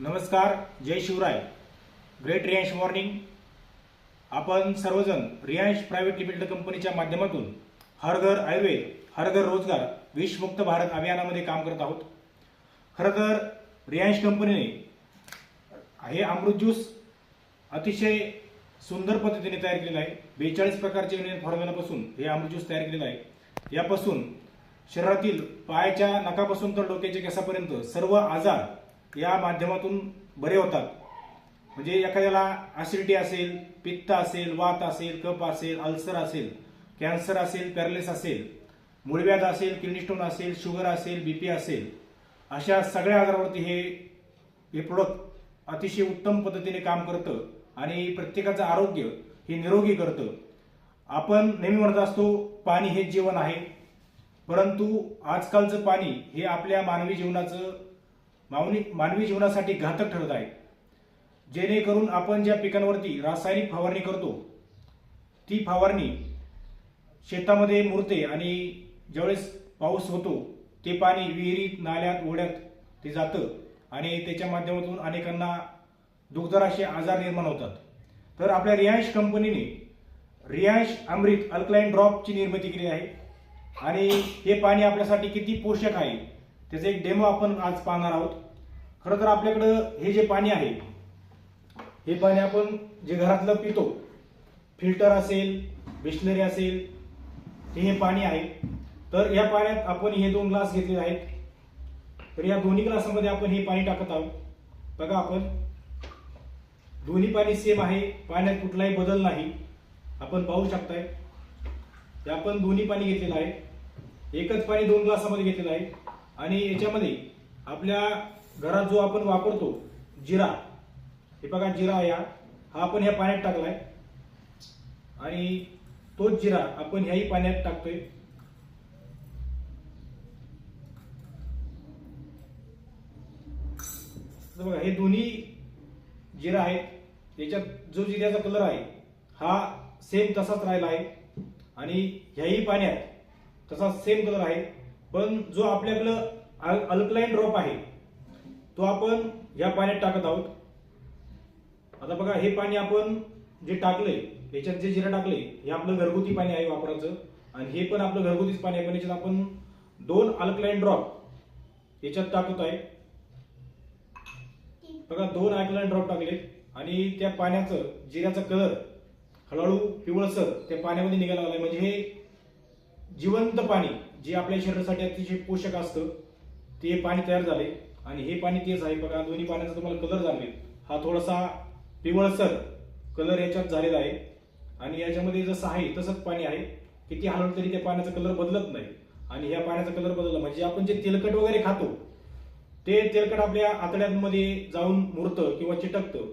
नमस्कार जय Shivray. Great Riyansh morning आपण सर्वजण रियांश प्रायव्हेट लिमिटेड कंपनीच्या माध्यमातून हर घर आयुर्वेद हर घर रोजगार विषमुक्त भारत अभियानामध्ये काम करत आहोत. खरं तर रियांश कंपनीने हे अमृत ज्यूस अतिशय सुंदर पद्धतीने तयार केलेलं आहे. बेचाळीस प्रकारचे युनियन फॉर्म्युलापासून हे अमृत ज्यूस तयार केलेलं आहे. यापासून शरीरातील पायाच्या नकापासून तर डोक्याच्या केसापर्यंत सर्व आजार या माध्यमातून बरे होतात. म्हणजे एखाद्याला ऍसिडिटी असेल पित्त असेल वात असेल कफ असेल अल्सर असेल कॅन्सर असेल पॅरलिस असेल मूळव्याध असेल किडनीस्टोन असेल शुगर असेल बीपी असेल अशा सगळ्या आजारावरती हे हे प्रोडक्ट अतिशय उत्तम पद्धतीने काम करतं आणि प्रत्येकाचं आरोग्य हे निरोगी करतं. आपण नेहमी म्हणत असतो पाणी हे जीवन आहे. परंतु आजकालचं पाणी हे आपल्या मानवी जीवनाचं मानवी मानवी जीवनासाठी घातक ठरत आहे. जेणेकरून आपण ज्या पिकांवरती रासायनिक फवारणी करतो ती फवारणी शेतामध्ये मुरते आणि ज्यावेळेस पाऊस होतो ते पाणी विहिरीत नाल्यात ओढ्यात ते जातं आणि त्याच्या माध्यमातून अनेकांना दुग्धराशे आजार निर्माण होतात. तर आपल्या रियांश कंपनीने रियांश अमृत अल्कलाईन ड्रॉपची निर्मिती केली आहे. आणि हे पाणी आपल्यासाठी किती पोषक आहे? त्याचा एक डेमो आपण आज पाहणार आहोत. खरं तर आपल्याकडं हे जे पाणी आहे हे पाणी आपण जे घरातलं पितो फिल्टर असेल बिस्लरी असेल हे पाणी आहे. तर या पाण्यात आपण हे दोन ग्लास घेतलेले आहेत. तर या दोन्ही ग्लासामध्ये आपण हे पाणी टाकत आहोत. बघा आपण. दोन्ही पाणी सेम आहे. पाण्यात कुठलाही बदल नाही. आपण पाहू शकताय. आपण दोन्ही पाणी घेतलेलं आहे. एकच पाणी दोन ग्लासामध्ये घेतलेलं आहे. आणि याच्यामध्ये आपल्या घरात जो आपण वापरतो जिरा हे बघा जिरा या हा आपण ह्या पाण्यात टाकलाय. आणि तोच जिरा आपण ह्याही पाण्यात टाकतोय. बघा हे दोन्ही जिरा आहेत. याच्यात जो जिऱ्याचा कलर आहे हा सेम तसाच राहिला आहे. आणि ह्याही पाण्यात तसा सेम कलर आहे. पण जो आपल्याकडं अल्कलाईन ड्रॉप आहे तो आपण या पाण्यात टाकत आहोत. आता बघा हे पाणी आपण जे टाकलंय याच्यात जे जिरा टाकले हे आपलं घरगुती पाणी आहे वापराचं. आणि हे पण आपलं घरगुतीच पाणी आहे. पण याच्यात आपण दोन अल्कलाईन ड्रॉप याच्यात टाकत आहे. बघा दोन अल्कलाईन ड्रॉप टाकले आणि त्या पाण्याचं जिऱ्याचा कलर हळूहळू पिवळसर त्या पाण्यामध्ये निघायला लागलाय. म्हणजे हे जिवंत पाणी जे आपल्या शरीरासाठी अतिशय पोषक असतं ते पाणी तयार झाले. आणि हे पाणी तेच आहे. बघा दोन्ही पाण्याचा तुम्हाला कलर झाले हा थोडासा पिवळसर कलर याच्यात झालेला आहे. आणि याच्यामध्ये जसं आहे तसंच पाणी आहे. किती हलवलं तरी त्या पाण्याचा कलर बदलत नाही. आणि ह्या पाण्याचा कलर बदलला म्हणजे आपण जे तेलकट वगैरे खातो ते तेलकट आपल्या आतड्यांमध्ये जाऊन मुरतं किंवा चिटकतं.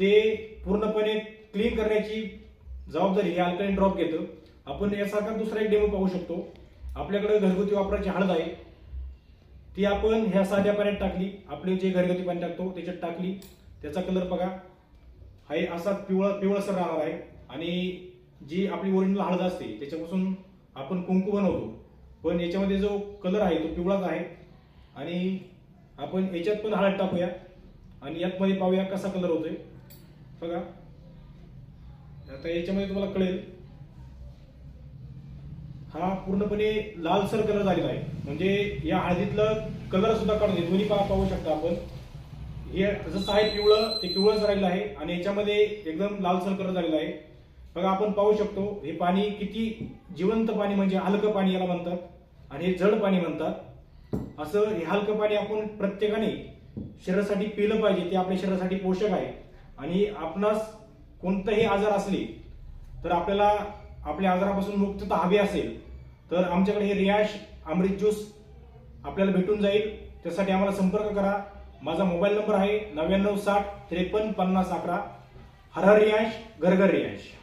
ते पूर्णपणे क्लीन करण्याची जबाबदारी हे अल्कलाईन ड्रॉप घेतं. आपण यासारखा दुसरा एक डेमो पाहू शकतो. आपल्याकडे घरगुती वापरायची हळद आहे. ती आपण ह्या साध्या पाण्यात टाकली. आपले जे घरगुती पाणी टाकतो त्याच्यात टाकली. त्याचा कलर बघा. हा असा पिवळा पिवळसर राहणार आहे. आणि जी आपली ओरिजिनल हळद असते त्याच्यापासून आपण कुंकू बनवतो. पण याच्यामध्ये जो कलर आहे तो पिवळाच आहे. आणि आपण याच्यात पण हळद टाकूया. आणि यात मध्ये पाहूया कसा कलर होतोय. बघा. आता याच्यामध्ये तुम्हाला कळेल. हा पूर्णपणे लालसर कलर झालेला आहे. म्हणजे या हळदीतलं कलर सुद्धा काढून घे. दोन्ही पाहू शकता आपण. हे जसं आहे पिवळं ते पिवळंच राहिलं आहे आणि याच्यामध्ये एकदम लालसर कलर झालेला आहे. बघा आपण पाहू शकतो हे पाणी किती जिवंत पाणी म्हणजे हलकं पाणी याला म्हणतात आणि हे जड पाणी म्हणतात. असं हे हलकं पाणी आपण प्रत्येकाने शरीरासाठी पिलं पाहिजे ते आपल्या शरीरासाठी पोषक आहे. आणि आपणास कोणताही आजार असले तर आपल्याला आपल्या आजारापासून मुक्तता हवी असेल तर आमच्याकडे हे रियाश अमृत ज्यूस आपल्याला भेटून जाईल. त्यासाठी आम्हाला संपर्क करा. माझा मोबाईल नंबर आहे नव्याण्णव साठ त्रेपन्न पन्नास अकरा. हर हर रियाश घर घर रियाश.